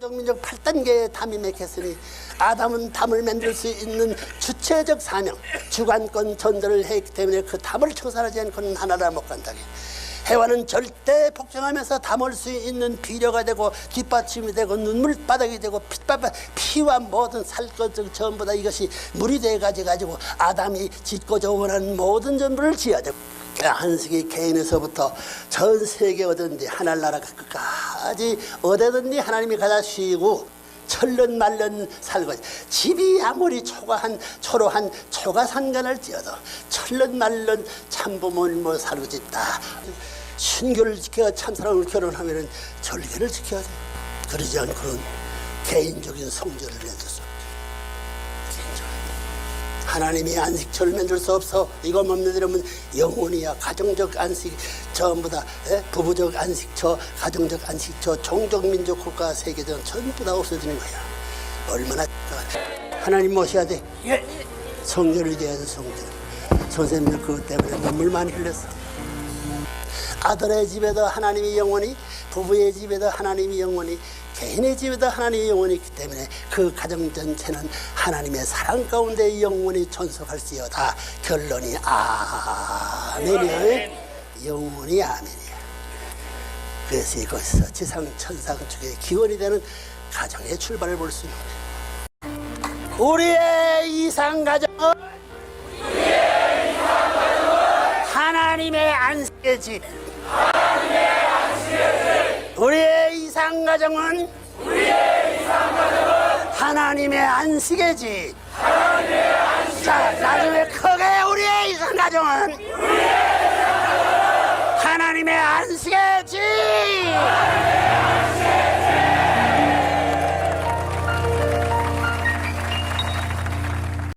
정민족 8단계의 담이 맺혔으니 아담은 담을 만들 수 있는 주체적 사명, 주관권 전도를 했기 때문에 그 담을 청산하지 않고는 하나라 못 간다게. 해와는 절대 복종하면서 담을 수 있는 비료가 되고 뒷받침이 되고 눈물바닥이 되고 핏바닥 피와 모든 살것 등 전부 다 이것이 물이 돼 가지고 아담이 짓고자 원하는 모든 전부를 지어야 되고 한식이 개인에서부터 전 세계 어딘지 하늘나라 끝까지 어디든지 하나님이 가다 쉬고 철른 말른 살고 집이 아무리 초가한 초로한 초가산간을 지어도 철른 말른 참부모를 뭐 살고 있다 순교를 지켜 참사랑을 결혼하면은 절개를 지켜야 돼 그러지 않고는 개인적인 성전을 개인적인. 하나님이 안식처를 만들 수 없어. 이거 멈춰들으면 영혼이야. 가정적 안식 전부 다 예? 부부적 안식처 가정적 안식처 종족 민족 국가 세계전 전부 다 없어지는 거야. 얼마나 하나님 모셔야 돼. 성전을 지어야 돼 성전. 선생님들 그것 때문에 눈물 많이 흘렸어 아들의 집에도 하나님이 영원히 부부의 집에도 하나님이 영원히 개인의 집에도 하나님의 영원히 있기 때문에 그 가정 전체는 하나님의 사랑 가운데 영원히 존속할지어다. 결론이 아멘이야 영원히 아멘이야. 그래서 이것에서 지상 천상 중에 기원이 되는 가정의 출발을 볼 수 있는 거야 우리의 이상 가정은 하나님의 안식의 집 우리의 이상 가정은 하나님의 안식의 집. 자, 나중에 크게 우리의 이상 가정은 하나님의 안식의